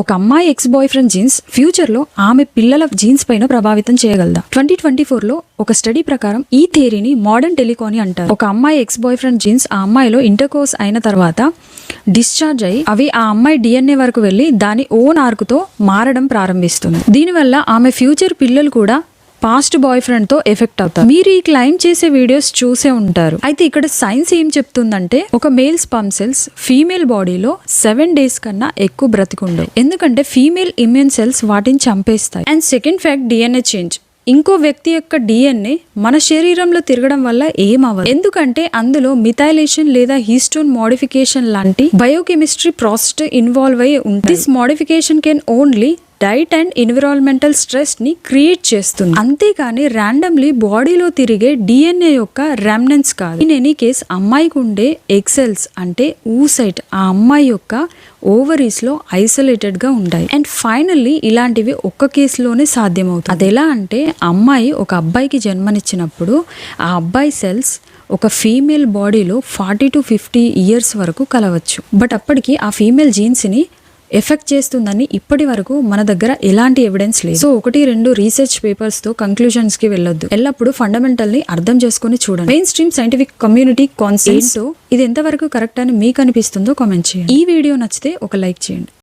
ఒక అమ్మాయి X boy friend jeans ఫ్యూచర్లో ఆమె పిల్లల జీన్స్ పైన ప్రభావితం చేయగలదా? ట్వంటీ ట్వంటీ ఫోర్లో ఒక స్టడీ ప్రకారం ఈ థియరీని మోడర్న్ టెలికోని అంటారు. ఒక అమ్మాయి ఎక్స్ బాయ్ ఫ్రెండ్ జీన్స్ ఆ అమ్మాయిలో ఇంటర్ కోర్స్ అయిన తర్వాత డిశ్చార్జ్ అయ్యి అవి ఆ అమ్మాయి డిఎన్ఏ వరకు వెళ్ళి దాని ఓన్ ఆర్కుతో మారడం ప్రారంభిస్తుంది. దీనివల్ల ఆమె ఫ్యూచర్ పిల్లలు కూడా పాస్ట్ బాయ్ ఫ్రెండ్తో ఎఫెక్ట్ అవుతారు. మీరు ఈ క్లైమ్ చేసే వీడియోస్ చూసే ఉంటారు. అయితే ఇక్కడ సైన్స్ ఏం చెప్తుందంటే ఒక మేల్ స్పమ్ సెల్స్ ఫీమేల్ బాడీలో సెవెన్ డేస్ కన్నా ఎక్కువ బ్రతికుండవు. ఎందుకంటే ఫీమేల్ ఇమ్యూన్ సెల్స్ వాటిని చంపేస్తాయి. And second fact DNA change. ఇంకో వ్యక్తి యొక్క డిఎన్ఏ మన శరీరంలో తిరగడం వల్ల ఏమవ్వదు ఎందుకంటే అందులో మిథైలేషన్ లేదా హీస్టోన్ మోడిఫికేషన్ లాంటి బయోకెమిస్ట్రీ ప్రాసెస్ ఇన్వాల్వ్ అయి ఉంటుంది this modification can only diet and environmental స్ట్రెస్ని క్రియేట్ చేస్తుంది. అంతేకాని ర్యాండమ్లీ బాడీలో తిరిగే డిఎన్ఏ యొక్క రెమ్నెన్స్ కాదు. ఇన్ ఎనీ కేస్ అమ్మాయికి ఉండే ఎక్సెల్స్ అంటే ఊసైట్ ఆ అమ్మాయి యొక్క ఓవరీస్లో ఐసోలేటెడ్గా ఉంటాయి. అండ్ ఫైనల్లీ ఇలాంటివి ఒక్క కేసులోనే సాధ్యమవుతుంది అది ఎలా అంటే అమ్మాయి ఒక అబ్బాయికి జన్మనిచ్చినప్పుడు ఆ అబ్బాయి సెల్స్ ఒక ఫీమేల్ బాడీలో ఫార్టీ టు ఫిఫ్టీ ఇయర్స్ వరకు కలవచ్చు. బట్ అప్పటికి ఆ ఫీమేల్ జీన్స్ని ఎఫెక్ట్ చేస్తుందని ఇప్పటి వరకు మన దగ్గర ఎలాంటి ఎవిడెన్స్ లేదు. సో ఒకటి రెండు రీసెర్చ్ పేపర్స్తో కంక్లూజన్స్కి వెళ్ళొద్దు. ఎల్లప్పుడూ ఫండమెంటల్ని అర్థం చేసుకుని చూడండి. Mainstream scientific community concept ఇది ఎంతవరకు కరెక్ట్ అని మీకు అనిపిస్తుందో కామెంట్ చేయండి. ఈ వీడియో నచ్చితే ఒక లైక్ చేయండి.